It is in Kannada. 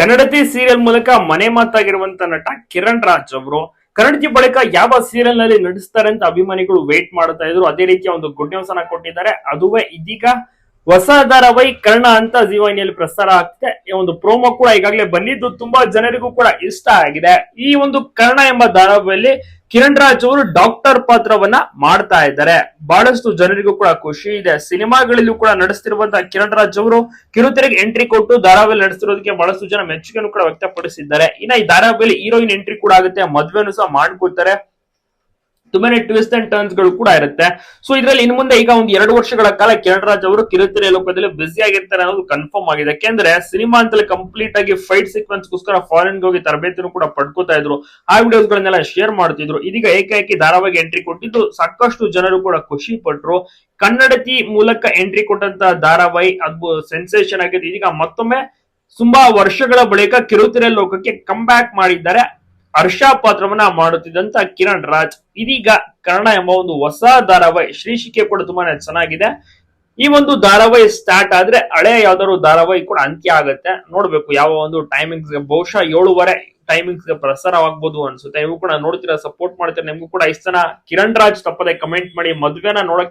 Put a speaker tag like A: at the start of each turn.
A: ಕನ್ನಡತಿ ಸೀರಿಯಲ್ ಮೂಲಕ ಮನೆ ಮಾತಾಗಿರುವಂತ ನಟ ಕಿರಣ್ ರಾಜ್ ಅವರು ಕನ್ನಡತಿ ಬಳಿಕ ಯಾವ ಸೀರಿಯಲ್ನಲ್ಲಿ ನಟಿಸ್ತಾರೆ ಅಂತ ಅಭಿಮಾನಿಗಳು ವೇಟ್ ಮಾಡ್ತಾ ಇದ್ರು. ಅದೇ ರೀತಿಯ ಒಂದು ಗುಡ್ ನ್ಯೂಸ್ ಅನ್ನ ಕೊಟ್ಟಿದ್ದಾರೆ. ಅದುವೇ ಇದೀಗ ಹೊಸ ಧಾರಾವಾಹಿ ಕರ್ಣ ಅಂತ ಜೀವನಿಯಲ್ಲಿ ಪ್ರಸಾರ ಆಗ್ತಿದೆ. ಈ ಒಂದು ಪ್ರೋಮೋ ಕೂಡ ಈಗಾಗಲೇ ಬಂದಿದ್ದು ತುಂಬಾ ಜನರಿಗೂ ಕೂಡ ಇಷ್ಟ ಆಗಿದೆ. ಈ ಒಂದು ಕರ್ಣ ಎಂಬ ಧಾರಾವಾಹಿಯಲ್ಲಿ ಕಿರಣ್ ರಾಜ್ ಅವರು ಡಾಕ್ಟರ್ ಪಾತ್ರವನ್ನ ಮಾಡ್ತಾ ಇದ್ದಾರೆ. ಬಹಳಷ್ಟು ಜನರಿಗೂ ಕೂಡ ಖುಷಿ ಇದೆ. ಸಿನಿಮಾಗಳಲ್ಲೂ ಕೂಡ ನಡೆಸ್ತಿರುವಂತಹ ಕಿರಣ್ ರಾಜ್ ಅವರು ಕಿರುತೆರೆಗೆ ಎಂಟ್ರಿ ಕೊಟ್ಟು ಧಾರಾವಾಹಿ ನಡೆಸಿರೋದಕ್ಕೆ ಬಹಳಷ್ಟು ಜನ ಮೆಚ್ಚುಗೆಯನ್ನು ಕೂಡ ವ್ಯಕ್ತಪಡಿಸಿದ್ದಾರೆ. ಇನ್ನ ಈ ಧಾರಾವಾಹಿಯಲ್ಲಿ ಹೀರೋಯಿನ್ ಎಂಟ್ರಿ ಕೂಡ ಆಗುತ್ತೆ, ಮದುವೆನು ಸಹ ಮಾಡ್ಕೊಳ್ತಾರೆ ತುಂಬಾನೇ ಟ್ವಿಸ್ಟ್ ಅಂಡ್ ಟರ್ನ್ಸ್ಗಳು ಕೂಡ ಇರುತ್ತೆ. ಸೊ ಇದ್ರಲ್ಲಿ ಇನ್ನು ಮುಂದೆ ಈಗ ಒಂದು ಎರಡು ವರ್ಷಗಳ ಕಾಲ ಕಿರಣ್ ರಾಜ್ ಅವರು ಕಿರುತೆರೆ ಲೋಕದಲ್ಲಿ ಬ್ಯುಸಿ ಆಗಿರ್ತಾರೆ ಅನ್ನೋದು ಕನ್ಫರ್ಮ್ ಆಗಿದೆ. ಯಾಕೆಂದ್ರೆ ಸಿನಿಮಾ ಅಂತಲ್ಲಿ ಕಂಪ್ಲೀಟ್ ಆಗಿ ಫೈಟ್ ಸೀಕ್ವೆನ್ಸ್ ಗೋಸ್ಕರ ಫಾರಿನ್ ಹೋಗಿ ತರಬೇತಿನೂ ಕೂಡ ಪಡ್ಕೋತಾ ಇದ್ರು. ಆ ವಿಡಿಯೋಸ್ ಗಳನ್ನೆಲ್ಲ ಶೇರ್ ಮಾಡ್ತಿದ್ರು. ಇದೀಗ ಏಕಾಏಕಿ ಧಾರಾವಾಹಿ ಎಂಟ್ರಿ ಕೊಟ್ಟಿದ್ದು ಸಾಕಷ್ಟು ಜನರು ಕೂಡ ಖುಷಿ ಪಟ್ರು. ಕನ್ನಡತಿ ಮೂಲಕ ಎಂಟ್ರಿ ಕೊಟ್ಟಂತ ಧಾರಾವಾಹಿ ಅದು ಸೆನ್ಸೇಷನ್ ಆಗಿದೆ. ಇದೀಗ ಮತ್ತೊಮ್ಮೆ ತುಂಬಾ ವರ್ಷಗಳ ಬಳಿಕ ಕಿರುತೆರೆ ಲೋಕಕ್ಕೆ ಕಮ್ ಬ್ಯಾಕ್ ಮಾಡಿದ್ದಾರೆ. ಹರ್ಷ ಪಾತ್ರವನ್ನ ಮಾಡುತ್ತಿದ್ದಂತ ಕಿರಣ್ ರಾಜ್. ಇದೀಗ ಕರ್ಣ ಎಂಬ ಒಂದು ಹೊಸ ಧಾರಾವಾಹಿ ಶ್ರೀಶಿಕೆ ಕೂಡ ತುಂಬಾನೇ ಚೆನ್ನಾಗಿದೆ. ಈ ಒಂದು ಧಾರಾವಾಹಿ ಸ್ಟಾರ್ಟ್ ಆದ್ರೆ ಹಳೆ ಯಾವ್ದಾದ್ರು ಧಾರಾವಾಹಿ ಕೂಡ ಅಂತ್ಯ ಆಗುತ್ತೆ. ನೋಡ್ಬೇಕು ಯಾವ ಒಂದು ಟೈಮಿಂಗ್ಸ್ ಬಹುಶಃ ಏಳುವರೆ ಟೈಮಿಂಗ್ಸ್ಗೆ ಪ್ರಸಾರವಾಗಬಹುದು ಅನ್ಸುತ್ತೆ. ನೀವು ಕೂಡ ನೋಡ್ತೀರಾ ಸಪೋರ್ಟ್ ಮಾಡ್ತೀರಾ, ನಿಮ್ಗೂ ಕೂಡ ಇಷ್ಟನ ಕಿರಣ್ ರಾಜ್ ತಪ್ಪದೆ ಕಮೆಂಟ್ ಮಾಡಿ ಮದ್ವೆನ ನೋಡಕ್